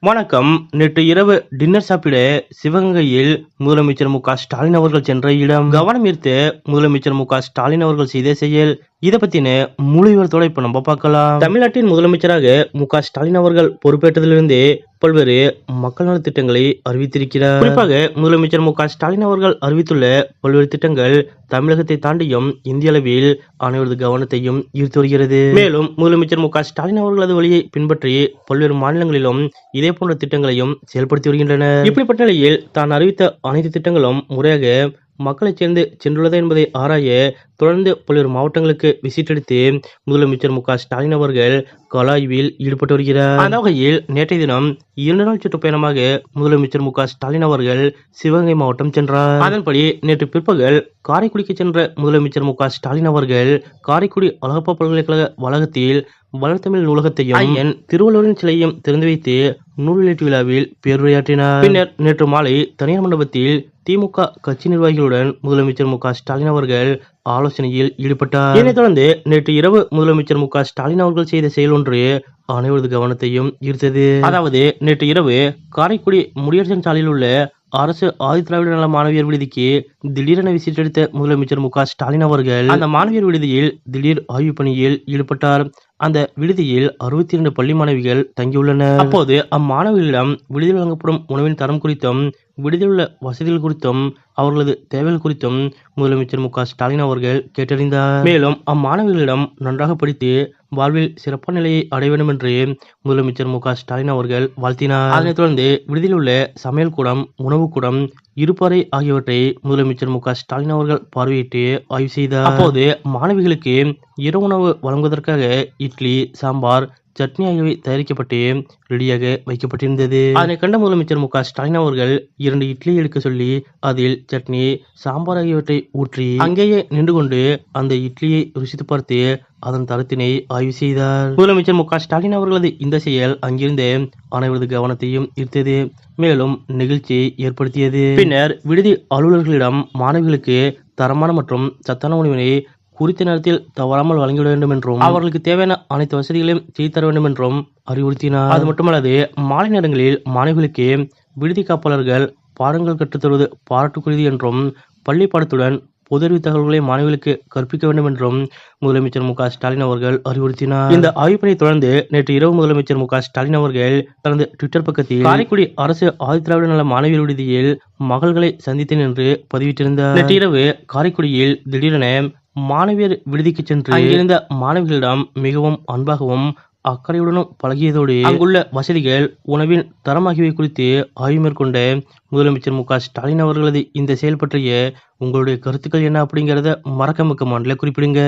வணக்கம். நேற்று இரவு டின்னர் சாப்பிட சிவகங்கையில் முதலமைச்சர் மு க ஸ்டாலின் அவர்கள் சென்ற இடம். கவனம் ஈர்த்து முதலமைச்சர் மு க ஸ்டாலின் அவர்கள் செய்த செயல் இதை பத்தின முழு விவரத்தோட இப்ப நம்ம பார்க்கலாம். தமிழ்நாட்டின் முதலமைச்சராக மு க ஸ்டாலின் அவர்கள் பொறுப்பேற்றதிலிருந்து பல்வேறு மக்கள் நல திட்டங்களை அறிவித்திருக்கிறார். குறிப்பாக முதலமைச்சர் மு க ஸ்டாலின் அவர்கள் அறிவித்துள்ள பல்வேறு திட்டங்கள் தமிழகத்தை தாண்டியும் இந்திய அளவில் அனைவரது கவனத்தையும் ஈர்த்து வருகிறது. மேலும் முதலமைச்சர் மு க ஸ்டாலின் அவர்களது வழியை பின்பற்றி பல்வேறு மாநிலங்களிலும் இதே போன்ற திட்டங்களையும் செயல்படுத்தி வருகின்றனர். இப்படிப்பட்ட நிலையில் தான் அறிவித்த அனைத்து திட்டங்களும் முறையாக மக்களை சேர்ந்து சென்றுள்ளதா என்பதை ஆராய தொடர்ந்து பல்வேறு மாவட்டங்களுக்கு விசிட் அடித்து முதலமைச்சர் மு க ஸ்டாலின் அவர்கள் கலாய்வில் ஈடுபட்டு வருகிறார். அந்த வகையில் நேற்றைய தினம் இரண்டு நாள் சுற்றுப்பயணமாக முதலமைச்சர் மு க ஸ்டாலின் அவர்கள் சிவகங்கை மாவட்டம் சென்றார். அதன்படி நேற்று பிற்பகல் காரைக்குடிக்கு சென்ற முதலமைச்சர் மு க ஸ்டாலின் அவர்கள் காரைக்குடி அழகப்பா பல்கலைக்கழக வளாகத்தில் வளர்த்தமிழ் நூலகத்தையும் ஐயன் திருவள்ளுவரின் சிலையும் திறந்து வைத்து நூல் வெளியீட்டு விழாவில் பேருரையாற்றினார். பின்னர் நேற்று மாலை தனியார் மண்டபத்தில் திமுக கட்சி நிர்வாகிகளுடன் முதலமைச்சர் மு ஸ்டாலின் அவர்கள் ஆலோசனையில் ஈடுபட்டார். இதனைத் தொடர்ந்து நேற்று இரவு முதலமைச்சர் மு ஸ்டாலின் அவர்கள் செய்த செயல் ஒன்று அனைவரது கவனத்தையும் ஈர்த்தது. அதாவது நேற்று இரவு காரைக்குடி முடியரசன் சாலையில் உள்ள அரசு ஆதிதிராவிட நல மாணவியர் விடுதிக்கு திடீரென விசிட் முதலமைச்சர் மு க ஸ்டாலின் அவர்கள் அந்த மாணவியர் விடுதியில் திடீர் ஆய்வு பணியில் ஈடுபட்டார். அந்த விடுதியில் அறுபத்தி இரண்டு பள்ளி மாணவிகள் தங்கியுள்ளனர். அப்போது அம்மாணவிகளிடம் விடுதியில் வழங்கப்படும் உணவின் தரம் குறித்தும் விடுதியில் உள்ள வசதிகள் குறித்தும் அவர்களது தேவைகள் குறித்தும் முதலமைச்சர் மு க ஸ்டாலின் அவர்கள் கேட்டறிந்தார். மேலும் அம்மாணவிகளிடம் நன்றாக படித்து வாழ்வில் சிறப்பான நிலையை அடைய வேண்டும் என்று முதலமைச்சர் மு க ஸ்டாலின் அவர்கள் வாழ்த்தினார். அதனைத் தொடர்ந்து விடுதியில் உள்ள சமையல் கூடம் உணவு கூடம் இருப்பறை ஆகியவற்றை முதலமைச்சர் மு க ஸ்டாலின் அவர்கள் பார்வையிட்டு ஆய்வு செய்தார். அப்போது மாணவிகளுக்கு இரவு உணவு வழங்குவதற்காக இட்லி சாம்பார் சட்னி ஆகியவை தயாரிக்கப்பட்டு ரெடியாக வைக்கப்பட்டிருந்தது. அதனை கண்ட முதலமைச்சர் மு க ஸ்டாலின் அவர்கள் இரண்டு இட்லி எடுக்க சொல்லி அதில் சட்னி சாம்பார் ஆகியவற்றை ஊற்றி அங்கேயே நின்று கொண்டு அந்த இட்லியை ருசித்து பார்த்து அதன் தரத்தினை ஆய்வு செய்தார். முதலமைச்சர் மு க ஸ்டாலின் அவர்களது இந்த செயல் அங்கிருந்த அனைவரது கவனத்தையும் ஈர்த்தது மேலும் நிகழ்ச்சியை ஏற்படுத்தியது. பின்னர் விடுதி அலுவலர்களிடம் மாணவிகளுக்கு தரமான மற்றும் சத்தான உணவினை குறித்த நேரத்தில் தவறாமல் வழங்கிவிட வேண்டும் என்றும் அவர்களுக்கு தேவையான அனைத்து வசதிகளையும் செய்து தர வேண்டும் என்றும் அறிவுறுத்தினார். அது மட்டுமல்லாது மாலை நேரங்களில் மாணவிகளுக்கு விடுதி காப்பாளர்கள் பாடங்கள் கற்றுத்தருவது பாராட்டுக்குரியது என்றும் பள்ளி பாடத்துடன் பொதுறிவு தகவல்களை மாணவிகளுக்கு கற்பிக்க வேண்டும் என்றும் முதலமைச்சர் மு ஸ்டாலின் அவர்கள் அறிவுறுத்தினார். இந்த ஆய்வுப்பணி தொடர்ந்து நேற்று இரவு முதலமைச்சர் மு ஸ்டாலின் அவர்கள் தனது ட்விட்டர் பக்கத்தில் காரைக்குடி அரசு ஆதிதிராவிட நல மாணவியர் விடுதியில் மகள்களை சந்தித்தேன் என்று பதிவிட்டிருந்தார். நேற்று இரவு காரைக்குடியில் திடீரென மாணவியர் விடுதிக்கு சென்று அங்கிருந்த மாணவிகளிடம் மிகவும் அன்பாகவும் அக்கறையுடனும் பழகியதோடு அங்குள்ள வசதிகள் உணவின் தரம் ஆகியவை குறித்து ஆய்வு மேற்கொண்ட முதலமைச்சர் மு ஸ்டாலின் அவர்களது இந்த செயல் பற்றிய உங்களுடைய கருத்துக்கள் என்ன அப்படிங்கறத மறக்காம கமெண்ட்ல குறிப்பிடுங்க.